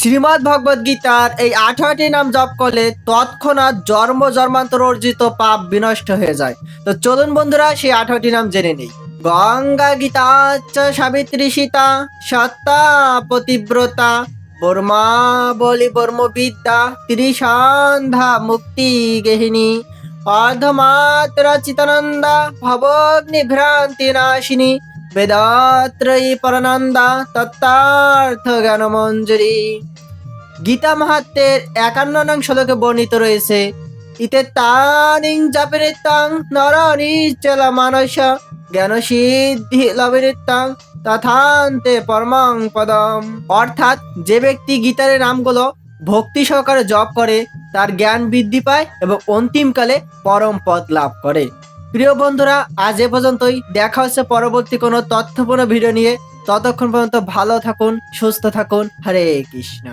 শ্রীমৎ ভগবদ গীতার এই আঠারোটি নাম জপ করলে তৎক্ষণাৎ জন্ম, জন্মান্তর অর্জিত পাপ বিনষ্ট হয়ে যায়। তো চলুন বন্ধুরা, সেই আঠারোটি নাম জেনে নেই। গঙ্গা গীতা সাবিত্রী সীতা, সত্তা পতিব্রতা, বর্মা বলি বর্ম বিদ্যা ত্রিসন্ধ্যা মুক্তি গেহিনী, অর্ধমাত্রা চিতানন্দা ভবগ্নি ভ্রান্তি নাশিনী বেদাত্রয়ী পরানন্দা তত্ত্বার্থ জ্ঞান মঞ্জুরি গীতা মাহাত্মের একান্ন নং শ্লোকে বর্ণিত রয়েছে, ইতে তানিং জাপিরিতাং নর নিচল মানস জ্ঞান সিদ্ধি লবিরিতাং তথান্তে পরমাং পদম। অর্থাৎ যে ব্যক্তি গীতার নামগুলো ভক্তি সহকারে জপ করে, তার জ্ঞান বৃদ্ধি পায় এবং অন্তিমকালে পরম পদ লাভ করে। প্রিয় বন্ধুরা, আজ এ পর্যন্তই। দেখা হচ্ছে পরবর্তী কোনো তথ্যপূর্ণ ভিডিও নিয়ে। ততক্ষণ পর্যন্ত ভালো থাকুন, সুস্থ থাকুন। হরে কৃষ্ণ।